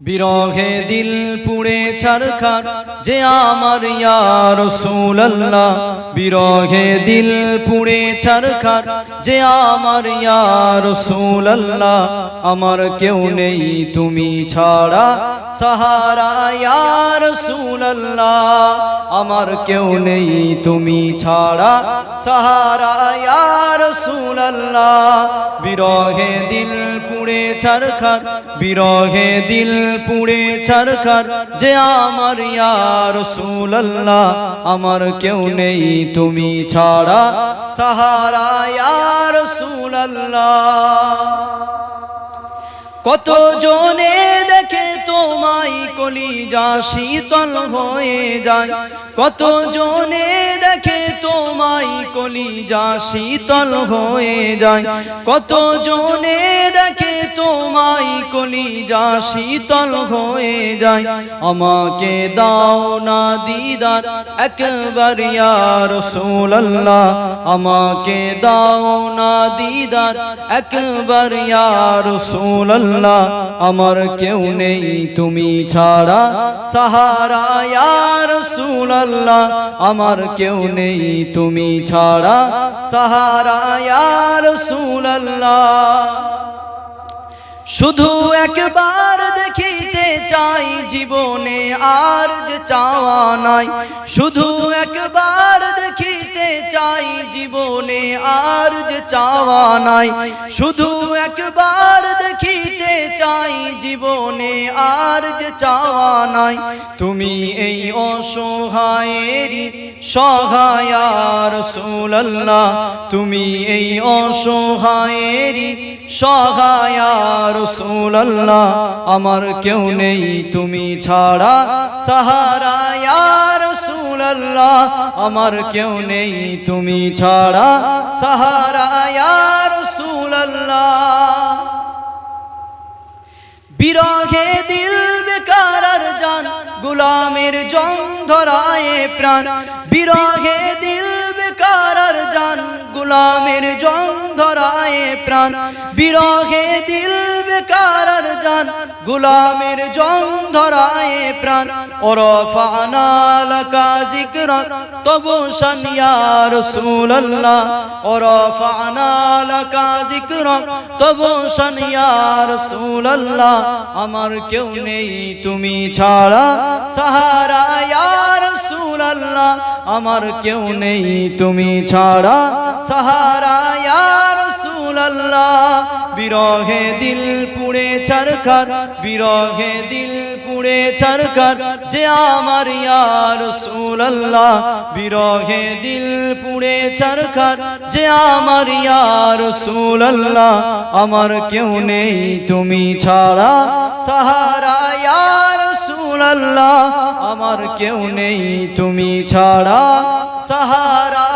বিরহে দিল পুড়ে ছারখার, যে আমার ইয়া রাসূলুল্লাহ। বিরহে দিল পুড়ে ছারখার, যে আমার ইয়া রাসূলুল্লাহ। আমার কেউ নেই তুমি ছাড়া, সাহারা ইয়া রাসূলুল্লাহ। আমার কেউ নেই তুমি ছাড়া, সাহারা ইয়া রাসূলুল্লাহ। বিরহে দিল পুড়ে ছারখার বিরহে দিল পুড়ে ছারখার যে আমার ইয়া রাসূলুল্লাহ, আমার কেউ নেই, তুমি ছাড়া। সাহারা ইয়া রাসূলুল্লাহ। কত জনে দেখে তোমায় কলিজা শীতল হয়ে যায়। কত জনে দেখে তোমায় কলিজা শীতল হয়ে যায়। কত জনে দেখে তোমায় কলিজা শীতল হয়ে যায়, আমাকে দাও না দিদার, একবার ইয়া রাসূলুল্লাহ, আমাকে দাও না দিদার, একবার ইয়া রাসূলুল্লাহ, আমার কেউ নেই তুমি ছাড়া, সাহারা ইয়া রাসূলুল্লাহ, আমার কেউ নেই তুমি ছাড়া, সাহারা ইয়া রাসূলুল্লাহ। শুধু একবার দেখিতে চাই জীবনে আর যে চাওয়া নাই। শুধু একবার দেখিতে চাই জীবনে আর চাওয়া নাই। শুধু একবার দেখিতে চাই জীবনে আর যে চাওয়া নাই। তুমি এই অসহায়েরই সহায়ার সুল্লাহ তুমি এই অসহায়েরই সহায়ার রসুল্লাহ আমার কেউ নেই তুমি ছাড়া সাহারায়ার রসুল্লাহ আমার কেউ নেই, তুমি ছাড়া। সাহারায়ার রসুল্লাহ বিরহে দিল বেকার জান, গুলামের জং ধরায় প্রাণ। বিরহে দিল বেকার জান, গুলামের জং ধরায় প্রাণ। বিরহে দিল বেকার জান গুলামের জং ধরায় প্রাণ। ওরফানা লাকা যিকরা তবু শান ইয়া রাসূলুল্লাহ। ওরফানা লাকা যিকরা তবু শান ইয়া রাসূলুল্লাহ। আমার কেউ নেই তুমি ছাড়া, সাহারা রাসূলুল্লাহ। আমার কেউ নেই তুমি ছাড়া, সাহারা রাসূলুল্লাহ। বিরহে দিল পুড়ে ছারখার বিরহে দিল পুড়ে ছারখার যে আমার ইয়া রাসূলুল্লাহ। বিরহে দিল পুড়ে ছারখার যে আমার ইয়া রাসূলুল্লাহ। আমার কেউ নেই তুমি ছাড়া, সাহারা ইয়া রাসূলুল্লাহ। আমার কেউ নেই তুমি ছাড়া, সাহারা ইয়া